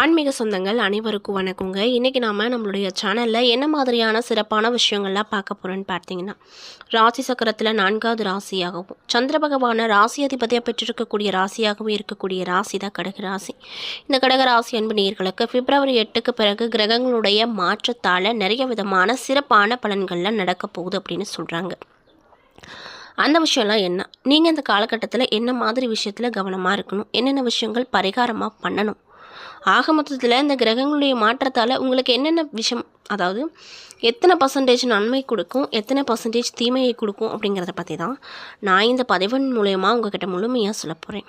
ஆன்மீக சொந்தங்கள் அனைவருக்கும் வணக்கங்க. இன்றைக்கி நாம் நம்மளுடைய சேனலில் என்ன மாதிரியான சிறப்பான விஷயங்கள்லாம் பார்க்க போகிறோன்னு பார்த்தீங்கன்னா ராசி சக்கரத்தில் நான்காவது ராசியாகவும் சந்திர பகவான ராசி அதிபதியாக பெற்றிருக்கக்கூடிய ராசியாகவும் இருக்கக்கூடிய ராசி தான் கடக ராசி. இந்த கடக ராசி அன்பு நேர்களுக்கு பிப்ரவரி எட்டுக்கு பிறகு கிரகங்களுடைய மாற்றத்தால் நிறைய விதமான சிறப்பான பலன்கள்லாம் நடக்க போகுது அப்படின்னு சொல்கிறாங்க அந்த விஷயம்லாம் என்ன? நீங்கள் இந்த காலகட்டத்தில் என்ன மாதிரி விஷயத்தில் கவனமாக இருக்கணும்? என்னென்ன விஷயங்கள் பரிகாரமாக பண்ணணும்? ஆக மொத்தத்தில் இந்த கிரகங்களுடைய மாற்றத்தால் உங்களுக்கு என்னென்ன விஷயம் அதாவது எத்தனை பர்சன்டேஜ் நன்மை கொடுக்கும் எத்தனை பர்சன்டேஜ் தீமையை கொடுக்கும் அப்படிங்கிறத பற்றி தான் நான் இந்த பதிவன் மூலயமா உங்ககிட்ட முழுமையாக சொல்ல போகிறேன்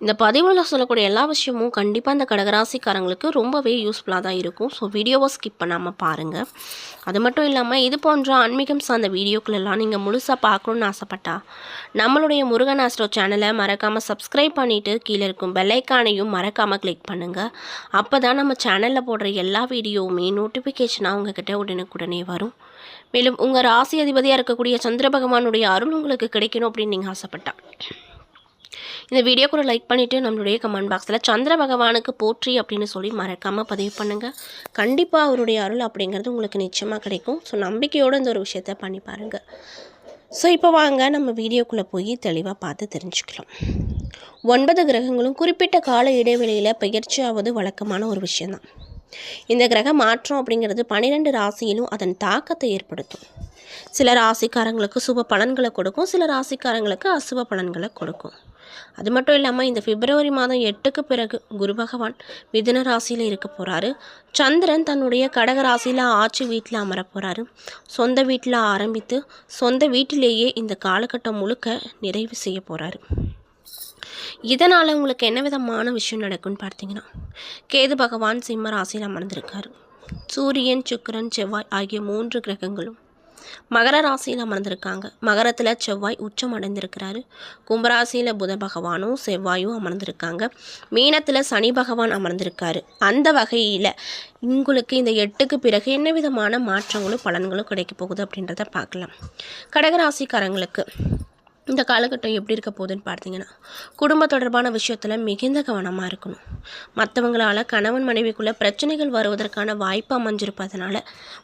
இந்த பதிவில் சொல்லக்கூடிய எல்லா விஷயமும் கண்டிப்பாக இந்த கடகராசிக்காரங்களுக்கு ரொம்பவே யூஸ்ஃபுல்லாக தான் இருக்கும். ஸோ வீடியோவை ஸ்கிப் பண்ணாமல் பாருங்கள் அது மட்டும் இல்லாமல் இது போன்ற ஆன்மீகம் சார்ந்த வீடியோக்களெல்லாம் நீங்கள் முழுசாக பார்க்கணுன்னு ஆசைப்பட்டா நம்மளுடைய முருகன் ஆஸ்ட்ரோ சேனலை மறக்காமல் சப்ஸ்கிரைப் பண்ணிவிட்டு கீழே இருக்கும் பெல்லைக்கானையும் மறக்காமல் கிளிக் பண்ணுங்கள் அப்போ தான் நம்ம சேனலில் போடுற எல்லா வீடியோவுமே நோட்டிஃபிகேஷனாக உங்ககிட்ட உடனுக்குடனே வரும். மேலும் உங்கள் ராசி அதிபதியாக இருக்கக்கூடிய சந்திர பகவானுடைய அருள் உங்களுக்கு கிடைக்கணும் அப்படின்னு நீங்கள் ஆசைப்பட்டா. இந்த வீடியோ லைக் பண்ணிவிட்டு நம்மளுடைய கமெண்ட் பாக்ஸில் சந்திர பகவானுக்கு போற்றி அப்படின்னு சொல்லி மறக்காமல் பதிவு பண்ணுங்கள் கண்டிப்பாக அவருடைய அருள் அப்படிங்கிறது உங்களுக்கு நிச்சயமாக கிடைக்கும். ஸோ நம்பிக்கையோடு இந்த ஒரு விஷயத்த பண்ணி பாருங்கள் ஸோ இப்போ வாங்க நம்ம வீடியோக்குள்ளே போய் தெளிவாக பார்த்து தெரிஞ்சுக்கலாம். ஒன்பது கிரகங்களும் குறிப்பிட்ட கால இடைவெளியில் பயிற்சியாவது வழக்கமான ஒரு விஷயந்தான் இந்த கிரக மாற்றம் அப்படிங்கிறது பன்னிரெண்டு ராசியிலும் அதன் தாக்கத்தை ஏற்படுத்தும். சில ராசிக்காரங்களுக்கு சுப பலன்களை கொடுக்கும் சில ராசிக்காரங்களுக்கு அசுப பலன்களை கொடுக்கும். அது மட்டும் இல்லாமல் இந்த பிப்ரவரி மாதம் எட்டுக்கு பிறகு குரு பகவான் மிதுன ராசியில் இருக்க போகிறாரு சந்திரன் தன்னுடைய கடக ராசியில் ஆட்சி வீட்டில் அமர போகிறாரு சொந்த வீட்டில் ஆரம்பித்து சொந்த வீட்டிலேயே இந்த காலகட்டம் முழுக்க நிறைவு செய்ய போகிறாரு இதனால் உங்களுக்கு என்ன விதமான விஷயம் நடக்கும்னு பார்த்தீங்கன்னா கேது பகவான் சிம்ம ராசியில் அமர்ந்திருக்காரு. சூரியன் சுக்கரன் செவ்வாய் ஆகிய மூன்று கிரகங்களும் மகர ராசியில் அமர்ந்திருக்காங்க. மகரத்தில் செவ்வாய் உச்சம் அடைந்திருக்கிறாரு. கும்பராசியில் புத பகவானும் செவ்வாயும் அமர்ந்திருக்காங்க. மீனத்தில் சனி பகவான் அமர்ந்திருக்காரு. அந்த வகையில் உங்களுக்கு இந்த எட்டுக்கு பிறகு என்ன விதமான மாற்றங்களும் பலன்களும் கிடைக்க போகுது அப்படின்றத பார்க்கலாம். கடகராசிக்காரங்களுக்கு இந்த காலகட்டம் எப்படி இருக்க போகுதுன்னு பார்த்தீங்கன்னா குடும்ப தொடர்பான விஷயத்தில் மிகுந்த கவனமாக இருக்கணும். மற்றவங்களால் கணவன் மனைவிக்குள்ளே பிரச்சனைகள் வருவதற்கான வாய்ப்பு அமைஞ்சிருப்பதனால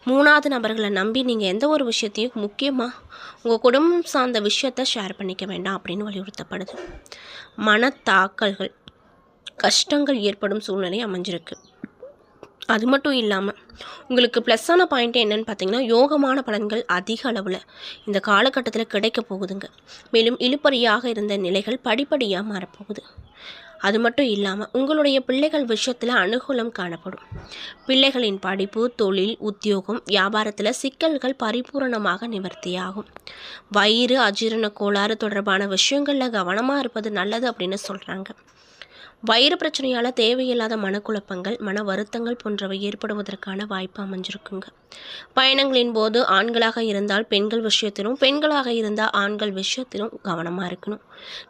மூணாவது நபர்களை நம்பி நீங்கள் எந்த ஒரு விஷயத்தையும் முக்கியமாக உங்கள் குடும்பம் சார்ந்த விஷயத்த ஷேர் பண்ணிக்க வேண்டாம் அப்படின்னு வலியுறுத்தப்படுது. மனத்தாக்கல்கள் கஷ்டங்கள் ஏற்படும் சூழ்நிலை அமைஞ்சிருக்கு. அது மட்டும் இல்லாமல் உங்களுக்கு ப்ளஸ்ஸான பாயிண்ட் என்னன்னு பார்த்தீங்கன்னா யோகமான பலன்கள் அதிக அளவில் இந்த காலகட்டத்தில் கிடைக்க போகுதுங்க. மேலும் இழுப்பறியாக இருந்த நிலைகள் படிப்படியாக மாறப்போகுது. அது மட்டும் இல்லாமல் உங்களுடைய பிள்ளைகள் விஷயத்தில் அனுகூலம் காணப்படும். பிள்ளைகளின் படிப்பு தொழில் உத்தியோகம் வியாபாரத்தில் சிக்கல்கள் பரிபூரணமாக நிவர்த்தியாகும். வயிறு அஜீரண கோளாறு தொடர்பான விஷயங்களில் கவனமாக இருப்பது நல்லது அப்படின்னு சொல்கிறாங்க வயிறு பிரச்சனையால் தேவையில்லாத மனக்குழப்பங்கள் மன வருத்தங்கள் போன்றவை ஏற்படுவதற்கான வாய்ப்பு அமைஞ்சிருக்குங்க. பயணங்களின் போது ஆண்களாக இருந்தால் பெண்கள் விஷயத்திலும் பெண்களாக இருந்தால் ஆண்கள் விஷயத்திலும் கவனமாக இருக்கணும்.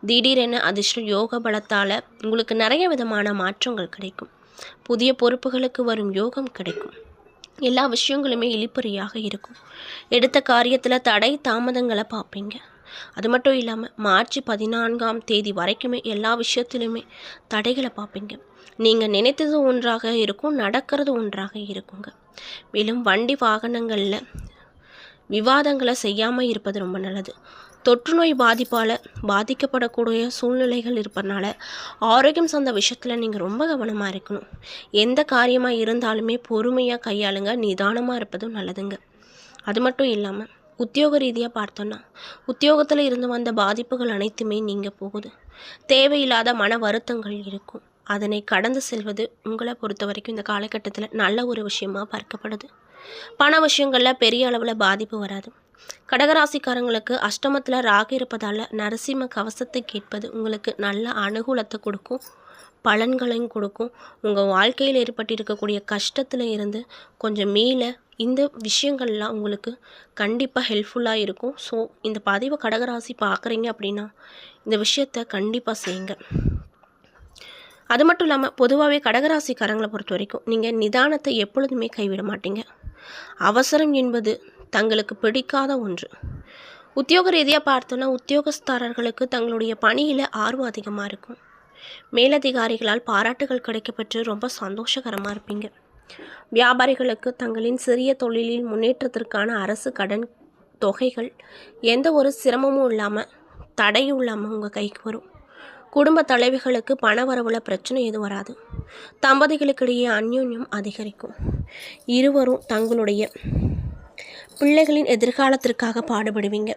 திடீரென அதிர்ஷ்ட யோக பலத்தால் உங்களுக்கு நிறைய விதமான மாற்றங்கள் கிடைக்கும். புதிய பொறுப்புகளுக்கு வரும் யோகம் கிடைக்கும். எல்லா விஷயங்களுமே இழிப்பறியாக இருக்கும். எடுத்த காரியத்தில் தடை தாமதங்களை பார்ப்பீங்க. அது மட்டும் இல்லாமல் மார்ச் பதினான்காம் தேதி வரைக்குமே எல்லா விஷயத்துலையுமே தடைகளை பார்ப்பீங்க. நீங்கள் நினைத்தது ஒன்றாக இருக்கும் நடக்கிறது ஒன்றாக இருக்குங்க. மேலும் வண்டி வாகனங்களில் விவாதங்களை செய்யாமல் இருப்பது ரொம்ப நல்லது. தொற்றுநோய் பாதிப்பால் பாதிக்கப்படக்கூடிய சூழ்நிலைகள் இருப்பதனால ஆரோக்கியம் சார்ந்த விஷயத்தில் நீங்கள் ரொம்ப கவனமாக இருக்கணும். எந்த காரியமாக இருந்தாலுமே பொறுமையாக கையாளுங்க நிதானமாக இருப்பதும் நல்லதுங்க. அது மட்டும் இல்லாமல் உத்தியோக ரீதியாக பார்த்தோன்னா உத்தியோகத்தில் இருந்து வந்த பாதிப்புகள் அனைத்துமே நீங்கள் போகுது. தேவையில்லாத மன வருத்தங்கள் இருக்கும். அதனை கடந்து செல்வது உங்களை பொறுத்த வரைக்கும் இந்த காலகட்டத்தில் நல்ல ஒரு விஷயமாக பார்க்கப்படுது. பண விஷயங்களில் பெரிய அளவில் பாதிப்பு வராது. கடகராசிக்காரங்களுக்கு அஷ்டமத்தில் ராகு இருப்பதால் நரசிம்ம கவசத்தை கேட்பது உங்களுக்கு நல்ல அனுகூலத்தை கொடுக்கும் பலன்களையும் கொடுக்கும். உங்கள் வாழ்க்கையில் ஏற்பட்டிருக்கக்கூடிய கஷ்டத்தில் இருந்து கொஞ்சம் மேலே இந்த விஷயங்கள்லாம் உங்களுக்கு கண்டிப்பாக ஹெல்ப்ஃபுல்லாக இருக்கும். ஸோ இந்த பதிவை கடகராசி பார்க்குறீங்க அப்படின்னா இந்த விஷயத்த கண்டிப்பாக செய்யுங்க. அது மட்டும் இல்லாமல் பொதுவாகவே கடகராசிக்காரங்களை பொறுத்த வரைக்கும் நீங்கள் நிதானத்தை எப்பொழுதுமே கைவிட மாட்டீங்க. அவசரம் என்பது தங்களுக்கு பிடிக்காத ஒன்று. உத்தியோக ரீதியாக பார்த்தோன்னா உத்தியோகஸ்தாரர்களுக்கு தங்களுடைய பணியில் ஆர்வம் அதிகமாக இருக்கும். மேலதிகாரிகளால் பாராட்டுகள் கிடைக்கப்பெற்று ரொம்ப சந்தோஷகரமாக இருப்பீங்க. வியாபாரிகளுக்கு தங்களின் சிறிய தொழிலில் முன்னேற்றத்திற்கான அரசு கடன் தொகைகள் எந்த ஒரு சிரமமும் இல்லாமல் தடையும் இல்லாமல் உங்கள் கைக்கு வரும். குடும்ப தலைவிகளுக்கு பண வரவுல பிரச்சனை எதுவும் வராது. தம்பதிகளுக்கிடையே அந்யோன்யம் அதிகரிக்கும். இருவரும் தங்களுடைய பிள்ளைகளின் எதிர்காலத்திற்காக பாடுபடுவீங்க.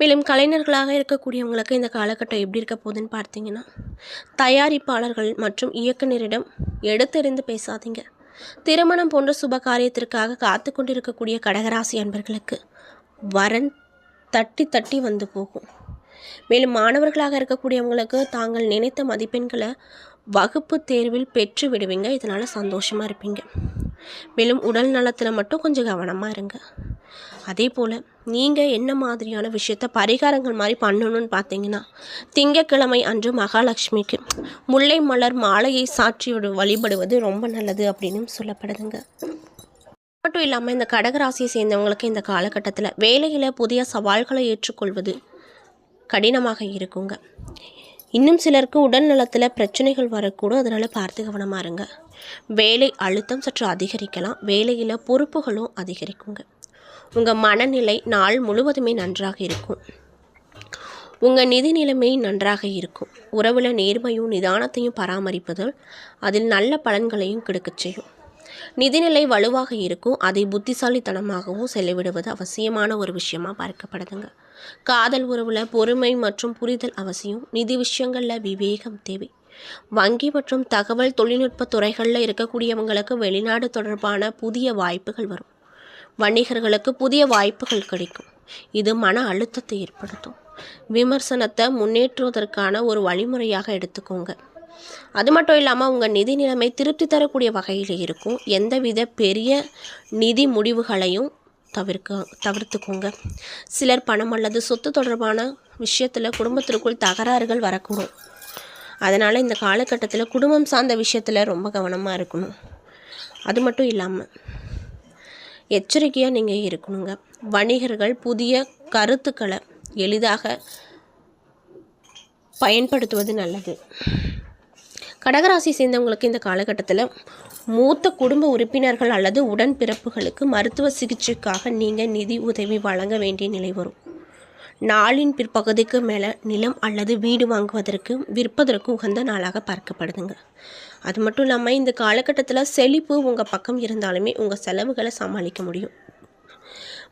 மேலும் கலைஞர்களாக இருக்கக்கூடியவங்களுக்கு இந்த காலகட்டம் எப்படி இருக்க போகுதுன்னு பார்த்தீங்கன்னா தயாரிப்பாளர்கள் மற்றும் இயக்குனரிடம் எடுத்தெறிந்து பேசாதீங்க. திருமணம் போன்ற சுப காரியத்திற்காக காத்து கொண்டிருக்கக்கூடிய கடகராசி அன்பர்களுக்கு வரன் தட்டி தட்டி வந்து போகும். மேலும் மாணவர்களாக இருக்கக்கூடியவங்களுக்கு தாங்கள் நினைத்த மதிப்பெண்களை வகுப்பு தேர்வில் பெற்று விடுவீங்க. இதனால் சந்தோஷமாக இருப்பீங்க. மேலும் உடல் நலத்தில் மட்டும் கொஞ்சம் கவனமாக இருங்க. அதே போல் நீங்கள் என்ன மாதிரியான விஷயத்த பரிகாரங்கள் மாதிரி பண்ணணும்னு பார்த்தீங்கன்னா திங்கக்கிழமை அன்று மகாலட்சுமிக்கு முல்லை மலர் மாலையை சாற்றி வழிபடுவது ரொம்ப நல்லது அப்படின்னு சொல்லப்படுதுங்க. மட்டும் இல்லாமல் இந்த கடகராசியை சேர்ந்தவங்களுக்கு இந்த காலகட்டத்தில் வேலையில் புதிய சவால்களை ஏற்றுக்கொள்வது கடினமாக இருக்குங்க. இன்னும் சிலருக்கு உடல் நலத்தில் பிரச்சனைகள் வரக்கூடும். அதனால் பார்த்து கவனமாக இருங்க. வேலை அழுத்தம் சற்று அதிகரிக்கலாம். வேலையில் பொறுப்புகளும் அதிகரிக்குங்க. உங்கள் மனநிலை நாள் முழுவதுமே நன்றாக இருக்கும். உங்கள் நிதி நிலைமை நன்றாக இருக்கும். உறவில் நேர்மையும் நிதானத்தையும் பராமரிப்பதால் அதில் நல்ல பலன்களையும் கிடைக்கச் செய்யும். நிதிநிலை வலுவாக இருக்கும். அதை புத்திசாலித்தனமாகவும் செலவிடுவது அவசியமான ஒரு விஷயமாக பார்க்கப்படுதுங்க. காதல் உறவில் பொறுமை மற்றும் புரிதல் அவசியம். நிதி விஷயங்களில் விவேகம் தேவை. வங்கி மற்றும் தகவல் தொழில்நுட்ப துறைகளில் இருக்கக்கூடியவங்களுக்கு வெளிநாடு தொடர்பான புதிய வாய்ப்புகள் வரும். வணிகர்களுக்கு புதிய வாய்ப்புகள் கிடைக்கும். இது மன அழுத்தத்தை ஏற்படுத்தும். விமர்சனத்தை முன்னேற்றுவதற்கான ஒரு வழிமுறையாக எடுத்துக்கோங்க. அது மட்டும் இல்லாமல் உங்கள் நிதி நிலைமை திருப்தி தரக்கூடிய வகையில் இருக்கும். எந்தவித பெரிய நிதி முடிவுகளையும் தவிர்க்க தவிர்த்துக்கோங்க. சிலர் பணம் அல்லது சொத்து தொடர்பான விஷயத்தில் குடும்பத்திற்குள் தகராறுகள் வரக்கூடும். அதனால் இந்த காலகட்டத்தில் குடும்பம் சார்ந்த விஷயத்தில் ரொம்ப கவனமாக இருக்கணும். அது மட்டும் இல்லாமல் எச்சரிக்கையாக நீங்கள் இருக்கணுங்க. வணிகர்கள் புதிய கருத்துக்களை எளிதாக பயன்படுத்துவது நல்லது. கடகராசி சேர்ந்தவங்களுக்கு இந்த காலகட்டத்தில் மூத்த குடும்ப உறுப்பினர்கள் அல்லது உடன்பிறப்புகளுக்கு மருத்துவ சிகிச்சைக்காக நீங்கள் நிதி உதவி வழங்க வேண்டிய நிலை வரும். நாளின் பிற்பகுதிக்கு மேலே நிலம் அல்லது வீடு வாங்குவதற்கு விற்பதற்கு உகந்த நாளாக பார்க்கப்படுதுங்க. அது மட்டும் இல்லாமல் இந்த காலகட்டத்தில் செழிப்பு உங்கள் பக்கம் இருந்தாலுமே உங்கள் செலவுகளை சமாளிக்க முடியும்.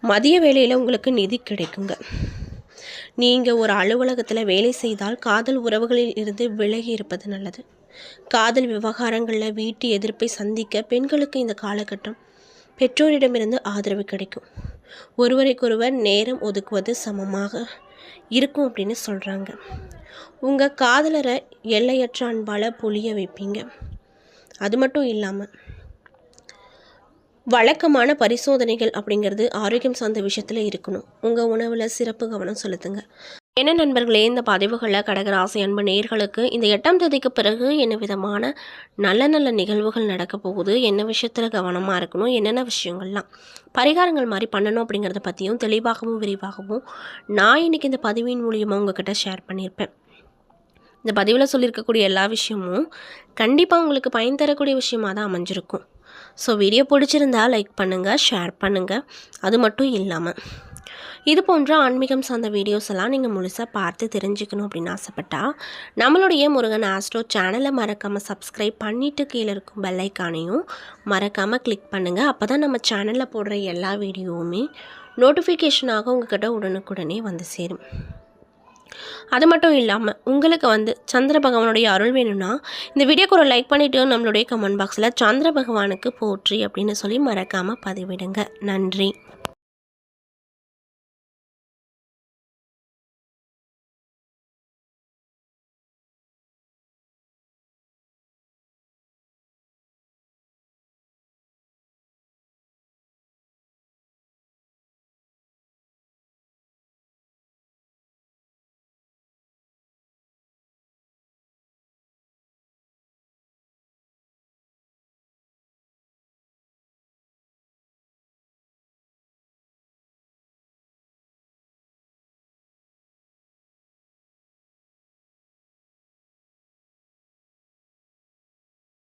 மதிய வேலையில் உங்களுக்கு நிதி கிடைக்குங்க. நீங்கள் ஒரு அலுவலகத்தில் வேலை செய்தால் காதல் உறவுகளில் இருந்து விலகி இருப்பது நல்லது. காதல் விவகாரங்களில் வீட்டு எதிர்ப்பை சந்திக்க பெண்களுக்கு இந்த காலகட்டம் பெற்றோரிடமிருந்து ஆதரவு கிடைக்கும். ஒருவருக்கொருவர் நேரம் ஒதுக்குவது சமமாக இருக்கும் அப்படின்னு சொல்கிறாங்க உங்கள் காதலரை எல்லையற்ற அன்பால் பொழிய வைப்பீங்க. அது மட்டும் இல்லாமல் வழக்கமான பரிசோதனைகள் அப்படிங்கிறது ஆரோக்கியம் சார்ந்த விஷயத்தில் இருக்கணும். உங்கள் உணவில் சிறப்பு கவனம் செலுத்துங்க. என்ன நண்பர்களே இந்த பதிவுகளை கடகராசி அன்பு நேர்களுக்கு இந்த எட்டாம் தேதிக்கு பிறகு என்ன விதமான நல்ல நல்ல நிகழ்வுகள் நடக்க போகுது என்ன விஷயத்தில் கவனமாக இருக்கணும் என்னென்ன விஷயங்கள்லாம் பரிகாரங்கள் மாதிரி பண்ணணும் அப்படிங்கிறத பற்றியும் தெளிவாகவும் விரிவாகவும் நான் இன்றைக்கி இந்த பதிவின் மூலியமாக உங்ககிட்ட ஷேர் பண்ணியிருப்பேன். இந்த பதிவில் சொல்லியிருக்கக்கூடிய எல்லா விஷயமும் கண்டிப்பாக உங்களுக்கு பயன் தரக்கூடிய விஷயமாக தான் அமைஞ்சிருக்கும். ஸோ வீடியோ பிடிச்சிருந்தா லைக் பண்ணுங்கள் ஷேர் பண்ணுங்கள் அது மட்டும் இல்லாமல் இது போன்ற ஆன்மீகம் சார்ந்த வீடியோஸ் எல்லாம் நீங்கள் முழுசாக பார்த்து தெரிஞ்சுக்கணும் அப்படின்னு ஆசைப்பட்டா நம்மளுடைய முருகன் ஆஸ்ட்ரோ சேனலை மறக்காமல் சப்ஸ்கிரைப் பண்ணிவிட்டு கீழே இருக்கும் பெல்லைக்கானையும் மறக்காமல் கிளிக் பண்ணுங்கள் அப்போ தான் நம்ம சேனலில் போடுற எல்லா வீடியோவுமே நோட்டிஃபிகேஷனாக உங்ககிட்ட உடனுக்குடனே வந்து சேரும். அது மட்டும் இல்லாமல் உங்களுக்கு வந்து சந்திர பகவானுடைய அருள் வேணும்னா இந்த வீடியோக்கு ஒரு லைக் பண்ணிவிட்டு நம்மளுடைய கமெண்ட் பாக்ஸில் சந்திர பகவானுக்கு போற்றி அப்படின்னு சொல்லி மறக்காமல் பதிவிடுங்க. நன்றி.